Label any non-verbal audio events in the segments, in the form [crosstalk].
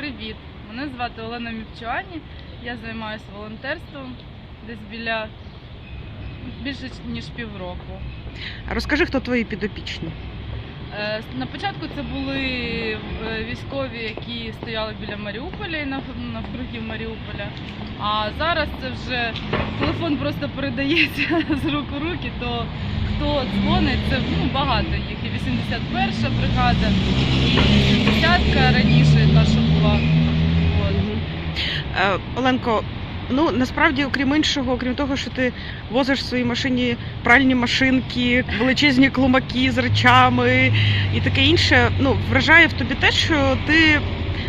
Привіт! Мене звати Олена Мівчуані. Я займаюся волонтерством десь біля більше ніж півроку. А Розкажи, хто твої підопічні. Е, На початку це були е, військові, які стояли біля Маріуполя і нав- навкруги Маріуполя. А зараз це вже телефон просто передається [laughs] з рук у руки, то хто дзвонить, це ну, багато їх. І 81 ша бригада, і 70-ка раніше, та що була. От. Е, Оленко, ну насправді, окрім іншого, окрім того, що ти возиш в своїй машині пральні машинки, величезні клумаки з речами і таке інше, ну вражає в тобі те, що ти.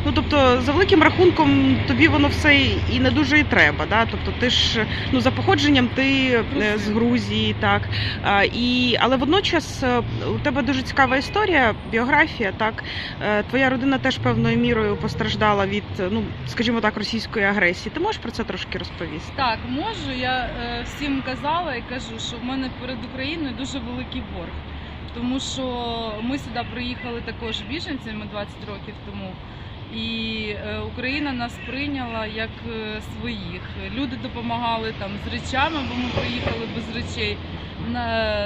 Ну, тобто, за великим рахунком, тобі воно все і не дуже і треба. Да? Тобто, ти ж ну за походженням ти е, з Грузії, так а, і але водночас е, у тебе дуже цікава історія, біографія. Так Е, твоя родина теж певною мірою постраждала від, ну скажімо так, російської агресії. Ти можеш про це трошки розповісти? Так, можу. Я всім казала і кажу, що в мене перед Україною дуже великий борг. Тому що ми сюди приїхали також біженцями 20 років тому. І е, Україна нас прийняла як е, своїх. Люди допомагали там з речами, бо ми приїхали без речей.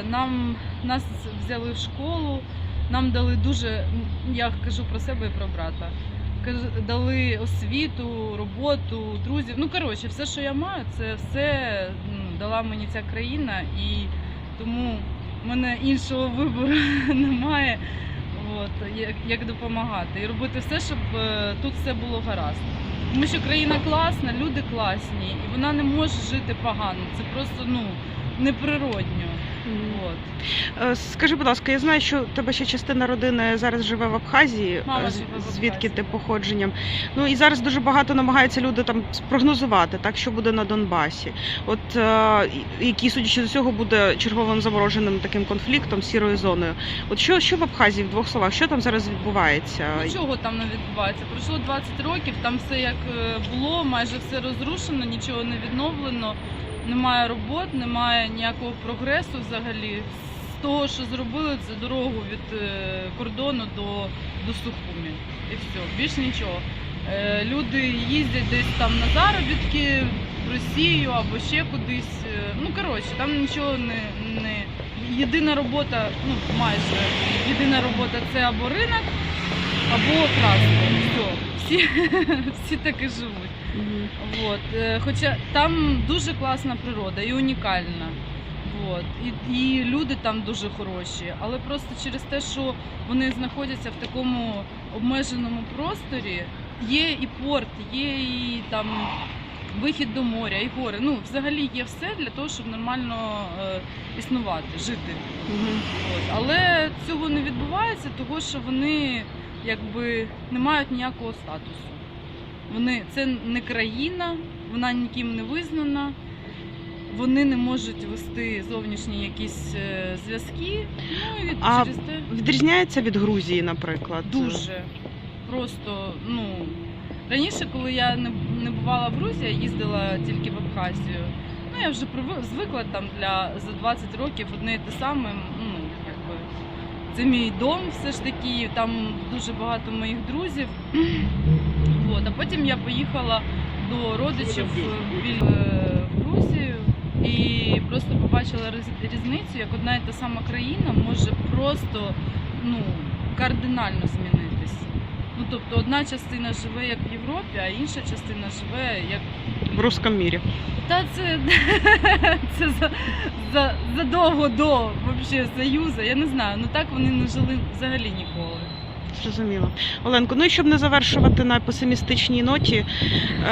Нам нас взяли в школу, нам дали дуже, я кажу про себе і про брата. Дали освіту, роботу, друзів. Ну коротше, все, що я маю, це все дала мені ця країна, і тому в мене іншого вибору [laughs] немає. От, як, як допомагати і робити все, щоб е, тут все було гаразд. Тому що країна класна, люди класні, і вона не може жити погано. Це просто ну неприродньо. От. Е, Скажи, будь ласка, я знаю, що у тебе ще частина родини зараз живе в Абхазії, Мама е, живе в звідки ти походженням. Ну і зараз дуже багато намагаються люди там спрогнозувати, так що буде на Донбасі. От е, який, судячи з усього, буде черговим замороженим таким конфліктом, сірою зоною. От що, що в Абхазії в двох словах? Що там зараз відбувається? Нічого там не відбувається. Пройшло 20 років, там все як е, було, майже все розрушено, нічого не відновлено, немає робот, немає ніякого прогресу взагалі. З того, що зробили, це дорогу від е, кордону до, до Сухумі. І все, більш нічого. Е, Люди їздять десь там на заробітки в Росію або ще кудись. Е, Ну коротше, там нічого не, не єдина робота, ну майже єдина робота це або ринок, або красти. Все. Всі, [laughs] всі так і живуть. Вот. е, Хоча там дуже класна природа і унікальна. Вот. І, і люди там дуже хороші. Але просто через те, що вони знаходяться в такому обмеженому просторі, є і порт, є і там вихід до моря, і гори. Ну, взагалі є все для того, щоб нормально е, існувати, жити. Мгм. От. Але цього не відбувається, тому що вони якби не мають ніякого статусу. Вони це не країна, вона ніким не визнана. Вони не можуть вести зовнішні якісь е, зв'язки. Ну і А через те Відрізняється від Грузії, наприклад. дуже просто ну раніше, коли я не, не бувала в Грузії, я їздила тільки в Абхазію. Ну я вже привик, звикла там для за 20 років одне і те саме. Ну якби це мій дом, все ж таки. Там дуже багато моїх друзів. От, а потім я поїхала до родичів в біль- е, в Грузію і просто побачила різницю, як одна і та сама країна може просто ну, кардинально змінитись. Ну тобто одна частина живе як в Європі, а інша частина живе як В русском мірі. та це, [laughs] це за, за, задовго до вообще, Союзу. Я не знаю. Ну так вони не жили взагалі ніколи. Зрозуміло. Оленко, ну і щоб не завершувати на песимістичній ноті,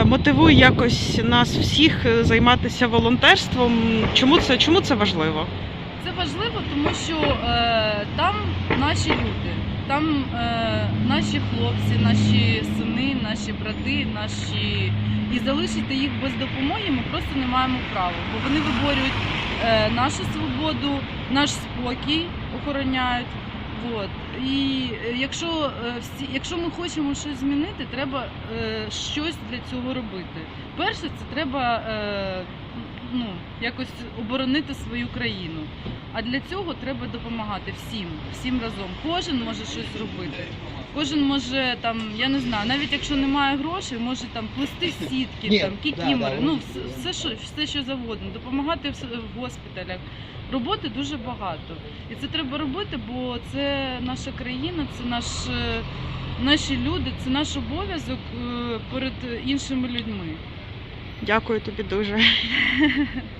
е, мотивуй якось нас всіх е, займатися волонтерством. Чому це, чому це важливо? Це важливо, тому що е, там наші люди, там е, наші хлопці, наші сини, наші брати, наші. І залишити їх без допомоги ми просто не маємо права, бо вони виборюють е, нашу свободу, наш спокій охороняють. От. І е, якщо, е, всі, якщо ми хочемо щось змінити, треба е, щось для цього робити. Перше, це треба ну, якось оборонити свою країну. А для цього треба допомагати всім, всім разом. Кожен може щось зробити. Кожен може там, я не знаю, навіть якщо немає грошей, може там плести [laughs] сітки, Ні, там да, да, ну от- все, все, що все, що завгодно, допомагати в, с- в госпіталях. Роботи дуже багато. І це треба робити, бо це наша країна, це наш, е, наші люди, це наш обов'язок е, перед іншими людьми. Дякую тобі дуже. [laughs]